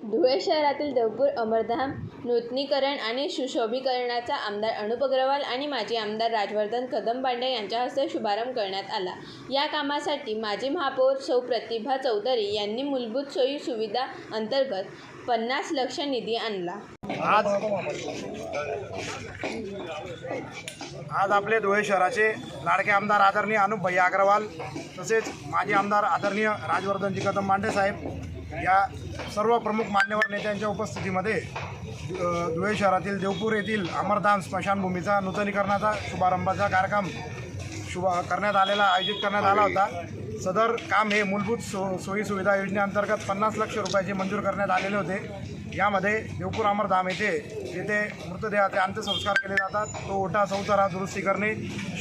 धुळे शहरातील देवपूर अमरधाम नूतनीकरण आणि सुशोभीकरणाचा आमदार अनुप अग्रवाल आणि माजी आमदार राजवर्धन कदम पांडे यांच्या हस्ते शुभारंभ करण्यात आला. या कामासाठी माजी महापौर सौ प्रतिभा चौधरी यांनी मूलभूत सोयी सुविधा अंतर्गत पन्नास लक्ष निधी आणला. आज आज आपले धुळे शहराचे लाडके आमदार आदरणीय अनुप भैया अग्रवाल तसेच माजी आमदार आदरणीय राजवर्धनजी कदम मांडे साहेब या सर्व प्रमुख मान्यवर नेत्यांच्या उपस्थितीमध्ये धुळे शहरातील देवपूर येथील अमरधाम स्मशानभूमीचा नूतनीकरणाचा शुभारंभाचा कार्यक्रम शुभ करण्यात आलेला आयोजित करण्यात आला होता. सदर काम हे मूलभूत सो सोयी सुविधा योजनेअंतर्गत पन्नास लक्ष रुपयाचे मंजूर करण्यात आलेले होते. यामध्ये देवपूर अमरधाम येथे जेथे मृतदेहाचे अंत्यसंस्कार केले जातात तो ओटा चौतारा दुरुस्ती करणे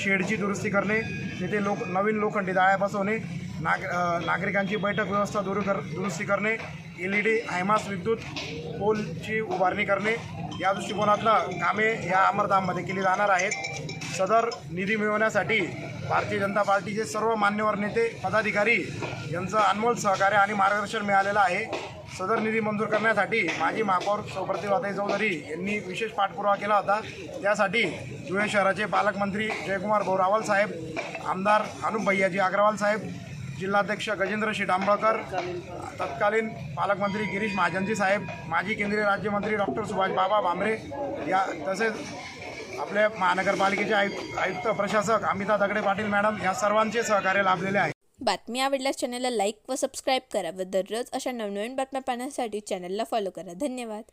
शेडची दुरुस्ती करणे तेथे लोक नवीन लोखंडी दाळ्या बसवणे नाग नागरिकांची बैठक व्यवस्था दुरु कर दुरुस्ती करणे एल ई डी आयमास विद्युत पोलची उभारणी करणे या दृष्टिकोनातनं कामे या अमरधाममध्ये केली जाणार आहेत. सदर निधी मिळवण्यासाठी भारतीय जनता पार्टीचे सर्व मान्यवर नेते पदाधिकारी यांचं अनमोल सहकार्य आणि मार्गदर्शन मिळालेलं आहे. सदर निधी मंजूर करण्यासाठी माजी महापौर सौप्रतिभाताई चौधरी यांनी विशेष पाठपुरावा केला होता. त्यासाठी धुळे शहराचे पालकमंत्री जयकुमार भाऊ रावल साहेब आमदार अनुप भैयाजी अग्रवाल साहेब जिल्हाध्यक्ष गजेंद्र श्री आंबळकर तत्कालीन पालकमंत्री गिरीश महाजनजी साहेब माजी केंद्रीय राज्यमंत्री डॉक्टर सुभाष बाबा भामरे या तसेच आपल्या महानगरपालिकेचे आयुक्त आयुक्त प्रशासक अमिता दगडे पाटील मॅडम या सर्वांचे सहकार्य लाभलेले आहे. बातमी आवडल्यास चॅनलला लाईक व सबस्क्राईब करा व दररोज अशा नवनवीन बातम्या पाहण्यासाठी चॅनलला फॉलो करा. धन्यवाद.